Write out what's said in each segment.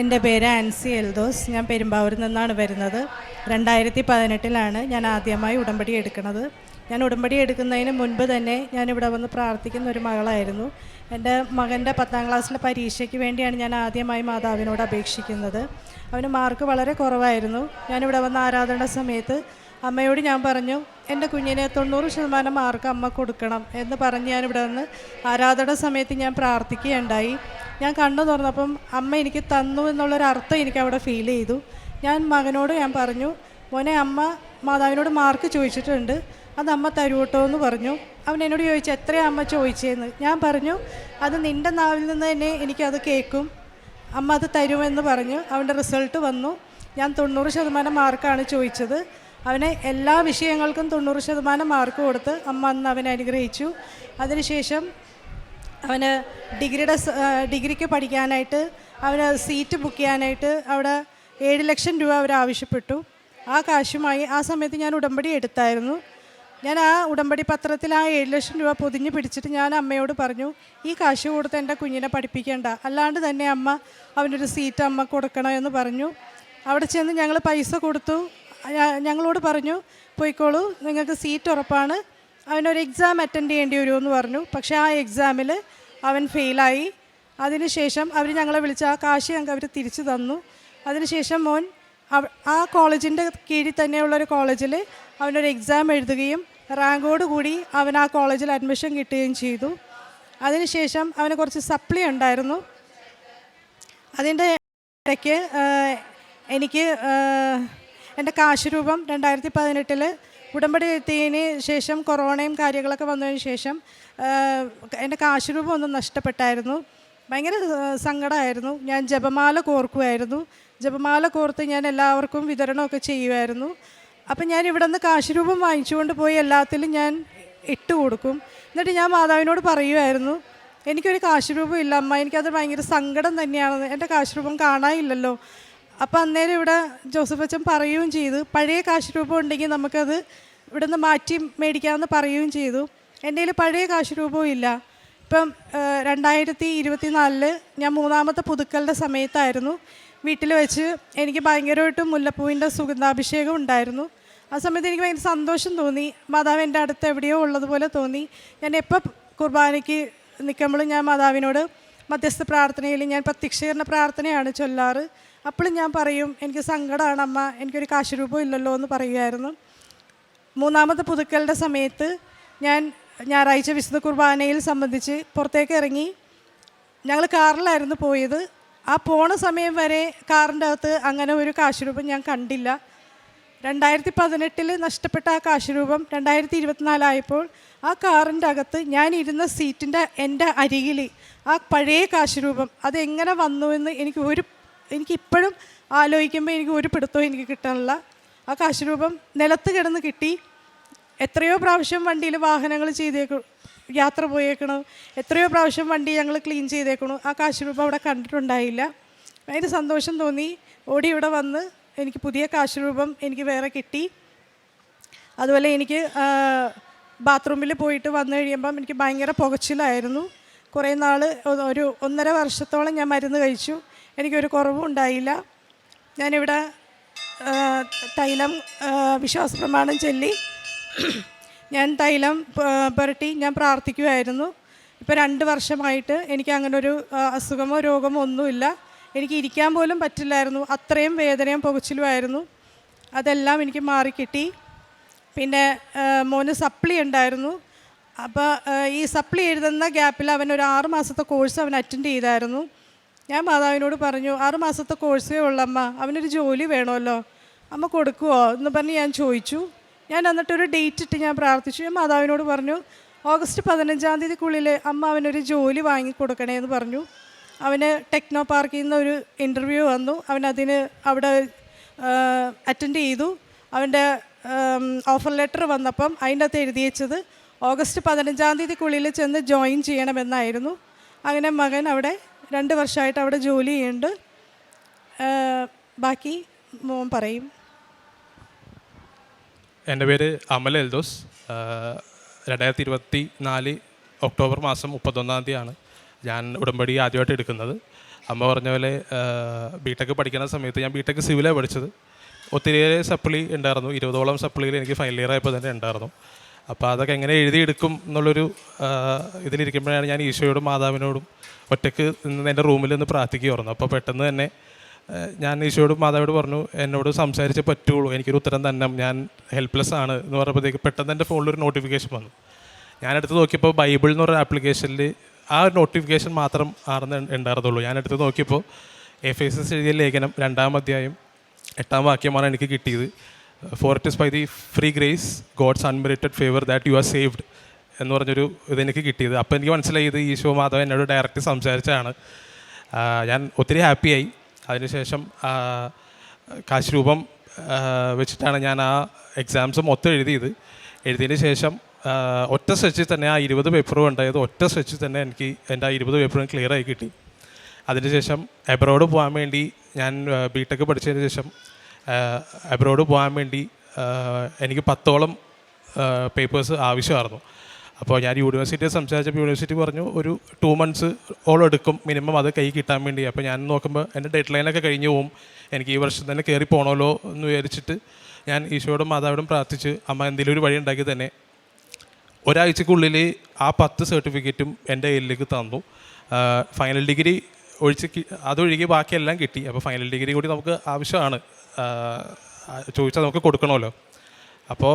എന്റെ പേര് ആൻസി എൽദോസ്. ഞാൻ പെരുമ്പാവൂരിൽ നിന്നാണ് വരുന്നത്. രണ്ടായിരത്തി പതിനെട്ടിലാണ് ഞാൻ ആദ്യമായി ഉടമ്പടി എടുക്കുന്നത്. ഞാൻ ഉടമ്പടി എടുക്കുന്നതിന് മുൻപ് തന്നെ ഞാൻ ഇവിടെ വന്ന് പ്രാർത്ഥിക്കുന്ന ഒരു മകളായിരുന്നു. എന്റെ മകന്റെ പത്താം ക്ലാസ്സിലെ പരീക്ഷയ്ക്ക് വേണ്ടിയാണ് ഞാൻ ആദ്യമായി മാതാവിനോട് അപേക്ഷിക്കുന്നത്. അവന് മാർക്ക് വളരെ കുറവായിരുന്നു. ഞാനിവിടെ വന്ന് ആരാധന സമയത്ത് അമ്മയോട് ഞാൻ പറഞ്ഞു എന്റെ കുഞ്ഞിനെ തൊണ്ണൂറ് ശതമാനം മാർക്ക് അമ്മ കൊടുക്കണം എന്ന് പറഞ്ഞ് ഞാൻ ഇവിടെ നിന്ന് ആരാധന സമയത്ത് ഞാൻ പ്രാർത്ഥിക്കുകയുണ്ടായി. ഞാൻ കണ്ണു തുറന്നപ്പം അമ്മ എനിക്ക് തന്നു എന്നുള്ളൊരു അർത്ഥം എനിക്ക് അവിടെ ഫീൽ ചെയ്തു. ഞാൻ മകനോട് ഞാൻ പറഞ്ഞു മോനെ അമ്മ മാതാവിനോട് മാർക്ക് ചോദിച്ചിട്ടുണ്ട് അത് അമ്മ തരുവട്ടോ എന്ന് പറഞ്ഞു. അവൻ എന്നോട് ചോദിച്ചു എത്രയാണ് അമ്മ ചോദിച്ചതെന്ന് ഞാൻ പറഞ്ഞു അത് നിന്റെ നാവിൽ നിന്ന് തന്നെ എനിക്കത് കേൾക്കും. അമ്മ അത് തരുമെന്ന് പറഞ്ഞു അവന്റെ റിസൾട്ട് വന്നു. ഞാൻ തൊണ്ണൂറ് ശതമാനം മാർക്കാണ് ചോദിച്ചത്. അവന് എല്ലാ വിഷയങ്ങൾക്കും തൊണ്ണൂറ് ശതമാനം മാർക്ക് കൊടുത്ത് അമ്മ അന്ന് അവനെ അനുഗ്രഹിച്ചു. അതിനുശേഷം അവന് ഡിഗ്രിയുടെ ഡിഗ്രിക്ക് പഠിക്കാനായിട്ട് അവന് സീറ്റ് ബുക്ക് ചെയ്യാനായിട്ട് അവിടെ ഏഴ് ലക്ഷം രൂപ അവർ ആവശ്യപ്പെട്ടു. ആ കാശുമായി ആ സമയത്ത് ഞാൻ ഉടമ്പടി എടുത്തായിരുന്നു. ഞാൻ ആ ഉടമ്പടി പത്രത്തിൽ ആ ഏഴ് ലക്ഷം രൂപ പൊതിഞ്ഞ് പിടിച്ചിട്ട് ഞാൻ അമ്മയോട് പറഞ്ഞു ഈ കാശ് കൊടുത്ത് എന്റെ കുഞ്ഞിനെ പഠിപ്പിക്കേണ്ട. അല്ലാണ്ട് തന്നെ അമ്മ അവനൊരു സീറ്റ് അമ്മ കൊടുക്കണമെന്ന് പറഞ്ഞു. അവിടെ ചെന്ന് ഞങ്ങൾ പൈസ കൊടുത്തു. ഞങ്ങളോട് പറഞ്ഞു പോയിക്കോളൂ നിങ്ങൾക്ക് സീറ്റ് ഉറപ്പാണ്. അവനൊരു എക്സാം അറ്റൻഡ് ചെയ്യേണ്ടി വരുമെന്ന് പറഞ്ഞു. പക്ഷേ ആ എക്സാമിൽ അവൻ ഫെയിലായി. അതിനുശേഷം അവർ ഞങ്ങളെ വിളിച്ച് ആ കാശ് ഞങ്ങൾക്ക് അവർ തിരിച്ചു തന്നു. അതിനുശേഷം മോൻ ആ കോളേജിന്റെ കീഴിൽ തന്നെയുള്ളൊരു കോളേജിൽ അവനൊരു എക്സാം എഴുതുകയും റാങ്കോട് കൂടി അവൻ ആ കോളേജിൽ അഡ്മിഷൻ കിട്ടുകയും ചെയ്തു. അതിനുശേഷം അവന് കുറച്ച് സപ്ലി ഉണ്ടായിരുന്നു. അതിന്റെ ഇടയ്ക്ക് എനിക്ക് എന്റെ കാശ് രൂപം രണ്ടായിരത്തി പതിനെട്ടിൽ ഉടമ്പടി എത്തിയതിന് ശേഷം കൊറോണയും കാര്യങ്ങളൊക്കെ വന്നതിന് ശേഷം എന്റെ കാശ് രൂപം ഒന്ന് നഷ്ടപ്പെട്ടായിരുന്നു. ഭയങ്കര സങ്കടമായിരുന്നു. ഞാൻ ജപമാല കോർക്കുമായിരുന്നു ജപമാല കോർത്ത് ഞാൻ എല്ലാവർക്കും വിതരണമൊക്കെ ചെയ്യുമായിരുന്നു അപ്പം ഞാൻ ഇവിടെ നിന്ന് കാശ് രൂപം വാങ്ങിച്ചുകൊണ്ട് പോയി എല്ലാത്തിലും ഞാൻ ഇട്ട് കൊടുക്കും. എന്നിട്ട് ഞാൻ മാതാവിനോട് പറയുമായിരുന്നു എനിക്കൊരു കാശ് രൂപം ഇല്ല അമ്മ. എനിക്കത് ഭയങ്കര സങ്കടം തന്നെയാണ് എന്റെ കാശ് രൂപം കാണാനില്ലല്ലോ. അപ്പോൾ അന്നേരം ഇവിടെ ജോസഫ് അച്ഛൻ പറയുകയും ചെയ്തു. പഴയ കാശ് രൂപം ഉണ്ടെങ്കിൽ നമുക്കത് ഇവിടെ നിന്ന് മാറ്റി മേടിക്കാമെന്ന് പറയുകയും ചെയ്തു. എന്റെ കയ്യിൽ പഴയ കാശ് രൂപവും ഇല്ല. ഇപ്പം രണ്ടായിരത്തി ഇരുപത്തി നാലിൽ ഞാൻ മൂന്നാമത്തെ പുതുക്കലിന്റെ സമയത്തായിരുന്നു. വീട്ടിൽ വെച്ച് എനിക്ക് ഭയങ്കരമായിട്ട് മുല്ലപ്പൂവിന്റെ സുഗന്ധാഭിഷേകം ഉണ്ടായിരുന്നു. ആ സമയത്ത് എനിക്ക് ഭയങ്കര സന്തോഷം തോന്നി. മാതാവ് എന്റെ അടുത്ത് എവിടെയോ ഉള്ളതുപോലെ തോന്നി. ഞാൻ എപ്പോൾ കുർബാനയ്ക്ക് നിൽക്കുമ്പോഴും ഞാൻ മാതാവിനോട് മധ്യസ്ഥ പ്രാർത്ഥനയിൽ ഞാൻ പ്രത്യക്ഷീകരണ പ്രാർത്ഥനയാണ് ചൊല്ലാറ്. അപ്പോഴും ഞാൻ പറയും എനിക്ക് സങ്കടമാണ് അമ്മ എനിക്കൊരു കാശുരൂപം ഇല്ലല്ലോ എന്ന് പറയുമായിരുന്നു മൂന്നാമത്തെ പുതുക്കലിന്റെ സമയത്ത് ഞാൻ ഞായറാഴ്ച വിശുദ്ധ കുർബാനയിൽ സംബന്ധിച്ച് പുറത്തേക്ക് ഇറങ്ങി ഞങ്ങൾ കാറിലായിരുന്നു പോയത്. ആ പോണ സമയം വരെ കാറിന്റെ അകത്ത് അങ്ങനെ ഒരു കാശുരൂപം ഞാൻ കണ്ടില്ല. രണ്ടായിരത്തി പതിനെട്ടിൽ നഷ്ടപ്പെട്ട ആ കാശുരൂപം രണ്ടായിരത്തി ഇരുപത്തിനാലായപ്പോൾ ആ കാറിന്റെ അകത്ത് ഞാൻ ഇരുന്ന സീറ്റിന്റെ എന്റെ അരികിൽ ആ പഴയ കാശുരൂപം അതെങ്ങനെ വന്നു എന്ന് എനിക്ക് ഒരു എനിക്കിപ്പോഴും ആലോചിക്കുമ്പോൾ എനിക്ക് ഒരു പിടുത്തവും എനിക്ക് കിട്ടാനുള്ള ആ കാശുരൂപം നിലത്ത് കിടന്ന് കിട്ടി. എത്രയോ പ്രാവശ്യം വണ്ടിയിൽ വാഹനങ്ങൾ ചെയ്തേക്കും യാത്ര പോയേക്കണു. എത്രയോ പ്രാവശ്യം വണ്ടി ഞങ്ങൾ ക്ലീൻ ചെയ്തേക്കണു. ആ കാശ് രൂപ അവിടെ കണ്ടിട്ടുണ്ടായില്ല. അതിന് സന്തോഷം തോന്നി. ഓടി ഇവിടെ വന്ന് എനിക്ക് പുതിയ കാശ് രൂപം എനിക്ക് വേറെ കിട്ടി. അതുപോലെ എനിക്ക് ബാത്റൂമിൽ പോയിട്ട് വന്നു കഴിയുമ്പം എനിക്ക് ഭയങ്കര പുകച്ചിലായിരുന്നു. കുറേ നാൾ ഒരു ഒന്നര വർഷത്തോളം ഞാൻ മരുന്ന് കഴിച്ചു. എനിക്കൊരു കുറവും ഉണ്ടായില്ല. ഞാനിവിടെ തൈലം വിശ്വാസ പ്രമാണം ചൊല്ലി. ഞാൻ തൈലം പുരട്ടി ഞാൻ പ്രാർത്ഥിക്കുമായിരുന്നു ഇപ്പോൾ രണ്ട് വർഷമായിട്ട് എനിക്ക് അങ്ങനൊരു അസുഖമോ രോഗമോ ഒന്നുമില്ല. എനിക്ക് ഇരിക്കാൻ പോലും പറ്റില്ലായിരുന്നു. അത്രയും വേദനയും പുകച്ചിലുമായിരുന്നു. അതെല്ലാം എനിക്ക് മാറിക്കിട്ടി. പിന്നെ മോന് സപ്ലി ഉണ്ടായിരുന്നു. അപ്പോൾ ഈ സപ്ലി എഴുതുന്ന ഗ്യാപ്പിൽ അവൻ ഒരു ആറ് മാസത്തെ കോഴ്സ് അവൻ അറ്റൻഡ് ചെയ്തായിരുന്നു. ഞാൻ മാതാവിനോട് പറഞ്ഞു ആറ് മാസത്തെ കോഴ്സേ ഉള്ളമ്മ അവനൊരു ജോലി വേണമല്ലോ. അമ്മ കൊടുക്കുമോ എന്ന് പറഞ്ഞ് ഞാൻ ചോദിച്ചു. ഞാൻ എന്നിട്ടൊരു ഡേറ്റ് ഇട്ട് ഞാൻ പ്രാർത്ഥിച്ചു. ഞാൻ മാതാവിനോട് പറഞ്ഞു ഓഗസ്റ്റ് പതിനഞ്ചാം തീയതിക്കുള്ളിൽ അമ്മ അവനൊരു ജോലി വാങ്ങിക്കൊടുക്കണേ എന്ന് പറഞ്ഞു. അവന് ടെക്നോ പാർക്കിൽ നിന്ന് ഒരു ഇന്റർവ്യൂ വന്നു. അവനതിന് അവിടെ അറ്റൻഡ് ചെയ്തു. അവന്റെ ഓഫർ ലെറ്റർ വന്നപ്പം അതിന്റെ അകത്ത് എഴുതി വെച്ചത് ഓഗസ്റ്റ് പതിനഞ്ചാം തീയതിക്കുള്ളിൽ ചെന്ന് ജോയിൻ ചെയ്യണമെന്നായിരുന്നു. അങ്ങനെ മകൻ അവിടെ രണ്ട് വർഷമായിട്ട് അവിടെ ജോലി ചെയ്യുന്നുണ്ട്. ബാക്കി മോൻ പറയും. എന്റെ പേര് അമൽ എൽദോസ്. രണ്ടായിരത്തി ഇരുപത്തി നാല് ഒക്ടോബർ മാസം മുപ്പത്തൊന്നാം തീയതിയാണ്. ഞാൻ ഉടമ്പടി ആദ്യമായിട്ട് എടുക്കുന്നത്. അമ്മ പറഞ്ഞ പോലെ ബി ടെക് പഠിക്കുന്ന സമയത്ത് ഞാൻ ബി ടെക് സിവിലാണ് പഠിച്ചത്. ഒത്തിരിയേറെ സപ്ലി ഉണ്ടായിരുന്നു. ഇരുപതോളം സപ്ലിയിൽ എനിക്ക് ഫൈനൽ ഇയർ ആയപ്പോൾ തന്നെ ഉണ്ടായിരുന്നു. അപ്പോൾ അതൊക്കെ എങ്ങനെ എഴുതിയെടുക്കും എന്നുള്ളൊരു ഇതിലിരിക്കുമ്പോഴാണ് ഞാൻ ഈശോയോടും മാതാവിനോടും ഒറ്റയ്ക്ക് നിന്ന് എന്റെ റൂമിൽ നിന്ന് പ്രാർത്ഥിക്കുമായിരുന്നു അപ്പോൾ പെട്ടെന്ന് തന്നെ ഞാൻ ഈശോയോടും മാതാവിനോട് പറഞ്ഞു എന്നോട് സംസാരിച്ചേ പറ്റുള്ളൂ. എനിക്കൊരു ഉത്തരം തന്നെ ഞാൻ ഹെൽപ്ലെസ് ആണ്. എന്ന് പറഞ്ഞപ്പോഴത്തേക്ക് പെട്ടെന്ന് എന്റെ ഫോണിൽ ഒരു നോട്ടിഫിക്കേഷൻ വന്നു. ഞാനെടുത്ത് നോക്കിയപ്പോൾ ബൈബിൾ എന്ന് പറഞ്ഞ ആപ്ലിക്കേഷനിൽ ആ ഒരു നോട്ടിഫിക്കേഷൻ മാത്രം ആർന്ന് ഉണ്ടായിരുന്നുള്ളൂ. ഞാനെടുത്ത് നോക്കിയപ്പോൾ എഫ് എസ് എസ് എഴുതിയ ലേഖനം രണ്ടാം അധ്യായം എട്ടാം വാക്യമാണ് എനിക്ക് കിട്ടിയത്. For it is by the free grace God's unmerited favour that you are saved എന്ന് പറഞ്ഞൊരു ഇതെനിക്ക് കിട്ടിയത്. അപ്പോൾ എനിക്ക് മനസ്സിലായി ഇത് ഈശോ മാധവൻ എന്നോട് ഡയറക്റ്റ് സംസാരിച്ചതാണ്. ഞാൻ ഒത്തിരി ഹാപ്പിയായി അതിനുശേഷം കാശ് രൂപം വെച്ചിട്ടാണ് ഞാൻ ആ എക്സാംസ് മൊത്തം എഴുതിയത്. എഴുതിയതിന് ശേഷം ഒറ്റ സ്ട്രെച്ചിൽ തന്നെ ആ ഇരുപത് പേപ്പറും ഉണ്ടായത് ഒറ്റ സ്ട്രെച്ചിൽ തന്നെ എനിക്ക് എന്റെ ആ ഇരുപത് പേപ്പറും ക്ലിയർ ആയി കിട്ടി. അതിനുശേഷം എബ്രോഡ് പോകാൻ വേണ്ടി ഞാൻ ബി ടെക് പഠിച്ചതിന് ശേഷം എബ്രോഡ് പോകാൻ വേണ്ടി എനിക്ക് പത്തോളം പേപ്പേഴ്സ് ആവശ്യമായിരുന്നു. അപ്പോൾ ഞാൻ യൂണിവേഴ്സിറ്റിയെ സംസാരിച്ചപ്പോൾ യൂണിവേഴ്സിറ്റി പറഞ്ഞു ഒരു ടു മന്ത്സ് ഓളം എടുക്കും മിനിമം അത് കൈ കിട്ടാൻ വേണ്ടി. അപ്പോൾ ഞാൻ നോക്കുമ്പോൾ എന്റെ ഡെഡ് ലൈനൊക്കെ കഴിഞ്ഞ് പോവും. എനിക്ക് ഈ വർഷം തന്നെ കയറി പോകണമല്ലോ എന്ന് വിചാരിച്ചിട്ട് ഞാൻ ഈശോയോടും മാതാവിടും പ്രാർത്ഥിച്ച് അമ്മ എന്തെങ്കിലും ഒരു വഴി ഉണ്ടാക്കി തന്നെ ഒരാഴ്ചക്കുള്ളിൽ ആ പത്ത് സർട്ടിഫിക്കറ്റും എന്റെ കയ്യിലേക്ക് തന്നു. ഫൈനൽ ഡിഗ്രി ഒഴിച്ച് അതൊഴികെ ബാക്കിയെല്ലാം കിട്ടി. അപ്പോൾ ഫൈനൽ ഡിഗ്രി കൂടി നമുക്ക് ആവശ്യമാണ്. ചോദിച്ചാൽ നമുക്ക് കൊടുക്കണമല്ലോ. അപ്പോൾ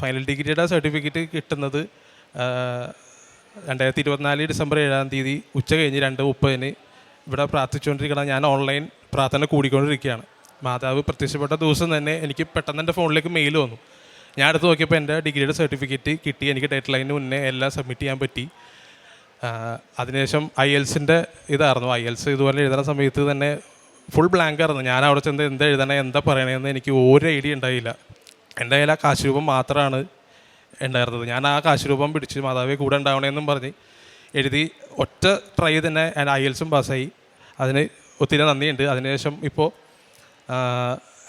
ഫൈനൽ ഡിഗ്രിയുടെ സർട്ടിഫിക്കറ്റ് കിട്ടുന്നത് രണ്ടായിരത്തി ഇരുപത്തിനാല് ഡിസംബർ ഏഴാം തീയതി ഉച്ച കഴിഞ്ഞ് രണ്ട് മുപ്പതിന് ഇവിടെ പ്രാർത്ഥിച്ചുകൊണ്ടിരിക്കണം ഞാൻ ഓൺലൈൻ പ്രാർത്ഥന കൂടിക്കൊണ്ടിരിക്കുകയാണ്. മാതാവ് പ്രത്യക്ഷപ്പെട്ട ദിവസം തന്നെ എനിക്ക് പെട്ടെന്ന് എന്റെ ഫോണിലേക്ക് മെയിൽ വന്നു. ഞാൻ അടുത്ത് നോക്കിയപ്പോൾ എന്റെ ഡിഗ്രിയുടെ സർട്ടിഫിക്കറ്റ് കിട്ടി. എനിക്ക് ഡെഡ് ലൈനിന് മുന്നേ എല്ലാം സബ്മിറ്റ് ചെയ്യാൻ പറ്റി. അതിനുശേഷം ഐ എൽസിന്റെ ഇതായിരുന്നു. ഐ എൽസ് ഇതുപോലെ എഴുതുന്ന സമയത്ത് തന്നെ ഫുൾ ബ്ലാങ്ക് ആയിരുന്നു. ഞാൻ അവിടെ ചെന്ന് എന്താ എഴുതണേ എന്താ പറയണേന്ന് എനിക്ക് ഒരു ഐഡിയ ഉണ്ടായില്ല. എന്റെ കയ്യിൽ ആ കാശുരൂപം മാത്രമാണ് ഉണ്ടായിരുന്നത്. ഞാൻ ആ കാശുരൂപം പിടിച്ച് മാതാവിയെ കൂടെ ഉണ്ടാവണേന്നും പറഞ്ഞ് എഴുതി ഒറ്റ ട്രൈ തന്നെ ഐ എൽസും പാസ്സായി. അതിന് ഒത്തിരി നന്ദിയുണ്ട്. അതിനുശേഷം ഇപ്പോൾ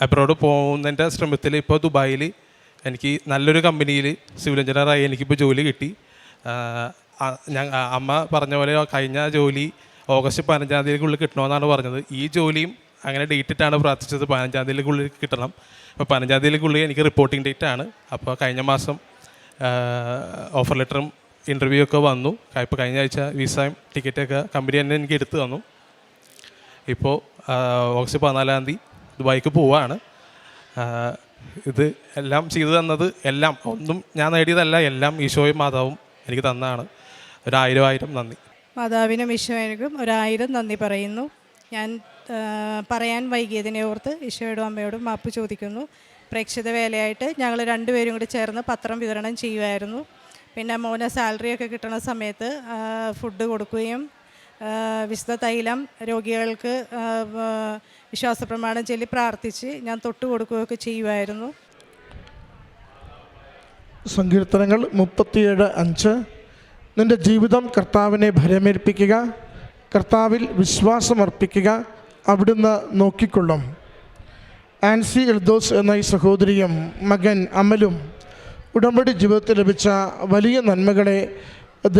അബ്രോഡ് പോകുന്നതിന്റെ ശ്രമത്തിൽ ഇപ്പോൾ ദുബായിൽ എനിക്ക് നല്ലൊരു കമ്പനിയിൽ സിവിൽ എഞ്ചിനീയറായി എനിക്കിപ്പോൾ ജോലി കിട്ടി. ഞാൻ അമ്മ പറഞ്ഞ പോലെ കഴിഞ്ഞ ജോലി ഓഗസ്റ്റ് പതിനഞ്ചാം തീയതിക്കുള്ളിൽ കിട്ടണമെന്നാണ് പറഞ്ഞത്. ഈ ജോലിയും അങ്ങനെ ഡേറ്റ് ഇട്ടാണ് പ്രാർത്ഥിച്ചത്. പതിനഞ്ചാം തീയതിക്കുള്ളിൽ കിട്ടണം. അപ്പോൾ പതിനഞ്ചാം തീയതിക്കുള്ളിൽ എനിക്ക് റിപ്പോർട്ടിംഗ് ഡേറ്റ് ആണ്. അപ്പോൾ കഴിഞ്ഞ മാസം ഓഫർ ലെറ്ററും ഇന്റർവ്യൂ ഒക്കെ വന്നു. ഇപ്പോൾ കഴിഞ്ഞ ആഴ്ച വിസയും ടിക്കറ്റൊക്കെ കമ്പനി തന്നെ എനിക്ക് എടുത്തു തന്നു. ഇപ്പോൾ ഓഗസ്റ്റ് പതിനാലാം തീയതി ദുബായിക്ക് പോവാണ്. ഇത് എല്ലാം ചെയ്തു തന്നത് എല്ലാം ഒന്നും ഞാൻ നേടിയതല്ല എല്ലാം ഈശോയും മാതാവും എനിക്ക് തന്നാണ് ഒരായിരം ആയിരം നന്ദി. മാതാവിനും ഈശോയ്ക്കും ഒരായിരം നന്ദി പറയുന്നു. ഞാൻ പറയാൻ വൈകിയതിനെ ഓർത്ത് ഈശോയോടും അമ്മയോടും മാപ്പ് ചോദിക്കുന്നു. പ്രേക്ഷിത വേലയായിട്ട് ഞങ്ങൾ രണ്ടുപേരും കൂടി ചേർന്ന് പത്രം വിതരണം ചെയ്യുമായിരുന്നു പിന്നെ മോന് സാലറി ഒക്കെ കിട്ടുന്ന സമയത്ത് ഫുഡ് കൊടുക്കുകയും വിശുദ്ധ തൈലം രോഗികൾക്ക് വിശ്വാസപ്രമാണം ചൊല്ലി പ്രാർത്ഥിച്ച് ഞാൻ തൊട്ട് കൊടുക്കുകയൊക്കെ ചെയ്യുമായിരുന്നു. സങ്കീർത്തനങ്ങൾ മുപ്പത്തിയേഴ് അഞ്ച്. നിന്റെ ജീവിതം കർത്താവിനെ ഭരമേൽപ്പിക്കുക കർത്താവിൽ വിശ്വാസമർപ്പിക്കുക അവിടുന്ന് നോക്കിക്കൊള്ളും. ആൻസി എൽദോസ് എന്ന ഈ സഹോദരിയും മകൻ അമലും ഉടമ്പടി ജീവിതത്തിൽ ലഭിച്ച വലിയ നന്മകളെ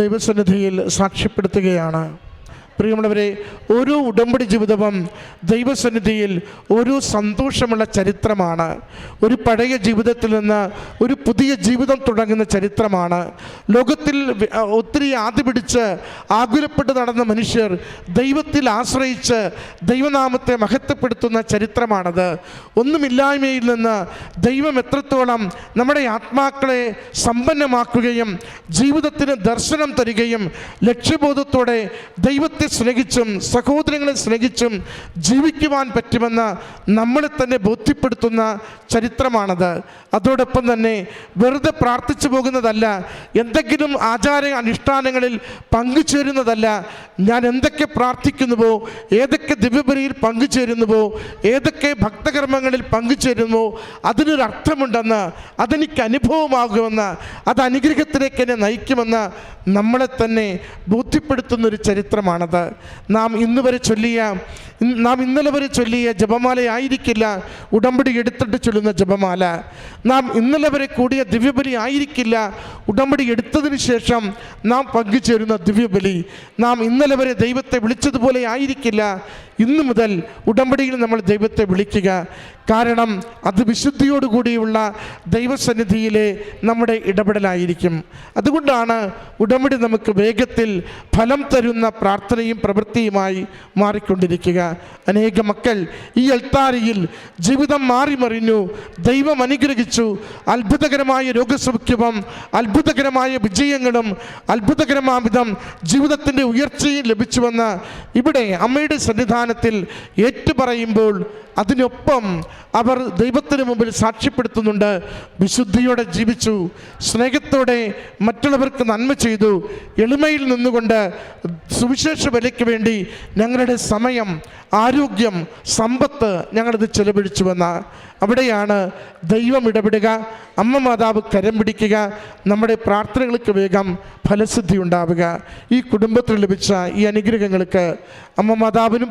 ദൈവസന്നിധിയിൽ സാക്ഷ്യപ്പെടുത്തുകയാണ്. പ്രിയമുള്ളവരെ ഒരു ഉടമ്പടി ജീവിതവും ദൈവസന്നിധിയിൽ ഒരു സന്തോഷമുള്ള ചരിത്രമാണ്. ഒരു പഴയ ജീവിതത്തിൽ നിന്ന് ഒരു പുതിയ ജീവിതം തുടങ്ങുന്ന ചരിത്രമാണ്. ലോകത്തിൽ ഒത്തിരി ആദ്യ പിടിച്ച് ആകുലപ്പെട്ട് നടന്ന മനുഷ്യർ ദൈവത്തിൽ ആശ്രയിച്ച് ദൈവനാമത്തെ മഹത്വപ്പെടുത്തുന്ന ചരിത്രമാണത്. ഒന്നുമില്ലായ്മയിൽ നിന്ന് ദൈവം എത്രത്തോളം നമ്മുടെ ആത്മാക്കളെ സമ്പന്നമാക്കുകയും ജീവിതത്തിന് ദർശനം തരികയും ലക്ഷ്യബോധത്തോടെ ദൈവത്തെ സ്നേഹിച്ചും സഹോദരങ്ങളെ സ്നേഹിച്ചും ജീവിക്കുവാൻ പറ്റുമെന്ന് നമ്മളെ തന്നെ ബോധ്യപ്പെടുത്തുന്ന ചരിത്രമാണത്. അതോടൊപ്പം തന്നെ വെറുതെ പ്രാർത്ഥിച്ചു പോകുന്നതല്ല എന്തെങ്കിലും ആചാര അനുഷ്ഠാനങ്ങളിൽ പങ്കുചേരുന്നതല്ല ഞാൻ എന്തൊക്കെ പ്രാർത്ഥിക്കുന്നുവോ ഏതൊക്കെ ദിവ്യബലിയിൽ പങ്കുചേരുന്നുവോ ഏതൊക്കെ ഭക്തകർമ്മങ്ങളിൽ പങ്കുചേരുന്നുവോ അതിനൊരു അർത്ഥമുണ്ടെന്ന് അതെനിക്ക് അനുഭവമാകുമെന്ന് അത് അനുഗ്രഹത്തിലേക്ക് എന്നെ നയിക്കുമെന്ന് നമ്മളെ തന്നെ ബോധ്യപ്പെടുത്തുന്ന ഒരു ചരിത്രമാണത്. എന്നുള്ളത് നാം ഇന്ന് വരെ ചൊല്ലിയ നാം ഇന്നലെ വരെ ചൊല്ലിയ ജപമാലയായിരിക്കില്ല ഉടമ്പടി എടുത്തിട്ട് ചൊല്ലുന്ന ജപമാല. നാം ഇന്നലെ വരെ കൂടിയ ദിവ്യബലി ആയിരിക്കില്ല. ഉടമ്പടി എടുത്തതിന് ശേഷം നാം പങ്കുചേരുന്ന ദിവ്യബലി. നാം ഇന്നലെ വരെ ദൈവത്തെ വിളിച്ചതുപോലെ ആയിരിക്കില്ല. ഇന്നു മുതൽ ഉടമ്പടിയിൽ നമ്മൾ ദൈവത്തെ വിളിക്കുക. കാരണം അത് വിശുദ്ധിയോടുകൂടിയുള്ള ദൈവസന്നിധിയിലെ നമ്മുടെ ഇടപെടലായിരിക്കും. അതുകൊണ്ടാണ് ഉടമ്പടി നമുക്ക് വേഗത്തിൽ ഫലം തരുന്ന പ്രാർത്ഥനയും പ്രവൃത്തിയുമായി മാറിക്കൊണ്ടിരിക്കുക. അനേക മക്കൾ ഈ അൽത്താരിയിൽ ജീവിതം മാറിമറിഞ്ഞു ദൈവം അനുഗ്രഹിച്ചു. അത്ഭുതകരമായ രോഗസൗഖ്യവും അത്ഭുതകരമായ വിജയങ്ങളും അത്ഭുതകരമാവിധം ജീവിതത്തിന്റെ ഉയർച്ചയും ലഭിച്ചുവെന്ന് ഇവിടെ അമ്മയുടെ സന്നിധാനത്തിൽ ഏറ്റുപറയുമ്പോൾ അതിനൊപ്പം അവർ ദൈവത്തിന് മുമ്പിൽ സാക്ഷ്യപ്പെടുത്തുന്നുണ്ട്. വിശുദ്ധിയോടെ ജീവിച്ചു സ്നേഹത്തോടെ മറ്റുള്ളവർക്ക് നന്മ ചെയ്തു. എളിമയിൽ നിന്നുകൊണ്ട് സുവിശേഷ വിലയ്ക്ക് വേണ്ടി ഞങ്ങളുടെ സമയം ആരോഗ്യം സമ്പത്ത് ഞങ്ങളത് ചെലവഴിച്ചുവെന്ന അവിടെയാണ് ദൈവം ഇടപെടുക. അമ്മ മാതാവ് കരം പിടിക്കുക. നമ്മുടെ പ്രാർത്ഥനകൾക്ക് വേഗം ഫലസിദ്ധി ഉണ്ടാവുക. ഈ കുടുംബത്തിൽ ലഭിച്ച ഈ അനുഗ്രഹങ്ങൾക്ക് അമ്മ മാതാവിനും